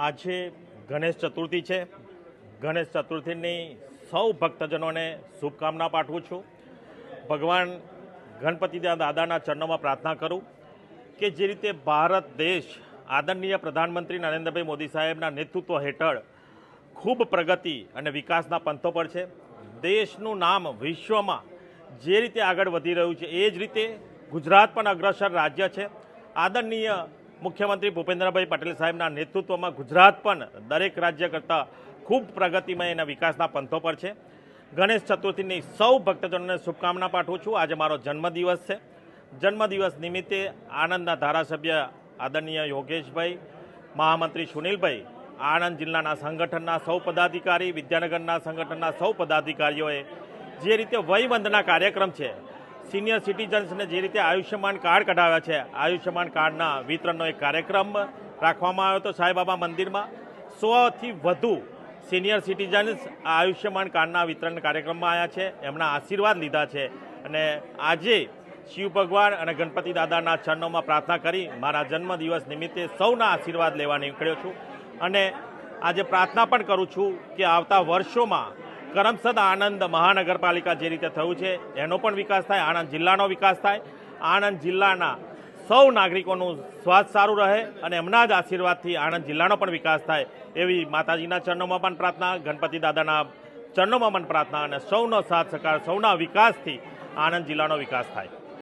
આજે ગણેશ ચતુર્થી છે. ગણેશ ચતુર્થીની સૌ ભક્તજનોને શુભકામના પાઠવું છું. ભગવાન ગણપતિ દાદાના ચરણોમાં પ્રાર્થના કરું કે જે રીતે ભારત દેશ આદરણીય પ્રધાનમંત્રી નરેન્દ્રભાઈ મોદી સાહેબના નેતૃત્વ હેઠળ ખૂબ પ્રગતિ અને વિકાસના પંથો પર છે. દેશનું નામ વિશ્વમાં જે રીતે આગળ વધી રહ્યું છે, એ જ રીતે ગુજરાત પણ અગ્રસર રાજ્ય છે. આદરણીય મુખ્યમંત્રી ભૂપેન્દ્રભાઈ પટેલ સાહેબના નેતૃત્વમાં ગુજરાત પણ દરેક રાજ્ય કરતાં ખૂબ પ્રગતિમય અને વિકાસના પંથો પર છે. ગણેશ ચતુર્થીની સૌ ભક્તજનોને શુભકામના પાઠવું છું. આજે મારો જન્મદિવસ છે. જન્મદિવસ નિમિત્તે આણંદના ધારાસભ્ય આદરણીય યોગેશભાઈ, મહામંત્રી સુનિલભાઈ, આણંદ જિલ્લાના સંગઠનના સૌ પદાધિકારી, વિદ્યાનગરના સંગઠનના સૌ પદાધિકારીઓએ જે રીતે વયવંદના કાર્યક્રમ છે સિનિયર સિટીઝન્સને જે રીતે આયુષ્યમાન કાર્ડ કઢાવ્યા છે, આયુષ્યમાન કાર્ડના વિતરણનો એક કાર્યક્રમ રાખવામાં આવ્યો હતો સાંઈબાબા મંદિરમાં. સોથી વધુ સિનિયર સિટીઝન્સ આ આયુષ્યમાન કાર્ડના વિતરણ કાર્યક્રમમાં આવ્યા છે, એમના આશીર્વાદ લીધા છે. અને આજે શિવ ભગવાન અને ગણપતિ દાદાના ચરણોમાં પ્રાર્થના કરી મારા જન્મદિવસ નિમિત્તે સૌના આશીર્વાદ લેવા નીકળ્યો છું. અને આજે પ્રાર્થના પણ કરું છું કે આવતા વર્ષોમાં કરમસદ આણંદ મહાનગરપાલિકા જે રીતે થયું છે, એનો પણ વિકાસ થાય, આણંદ જિલ્લાનો વિકાસ થાય. આણંદ જિલ્લાના સૌ નાગરિકોનું સ્વાસ્થ્ય સારું રહે અને એમના જ આશીર્વાદથી આણંદ જિલ્લાનો પણ વિકાસ થાય. એવી માતાજીના ચરણોમાં પણ પ્રાર્થના, ગણપતિ દાદાના ચરણોમાં પણ પ્રાર્થના અને સૌનો સાથ સહકાર, સૌના વિકાસથી આણંદ જિલ્લાનો વિકાસ થાય.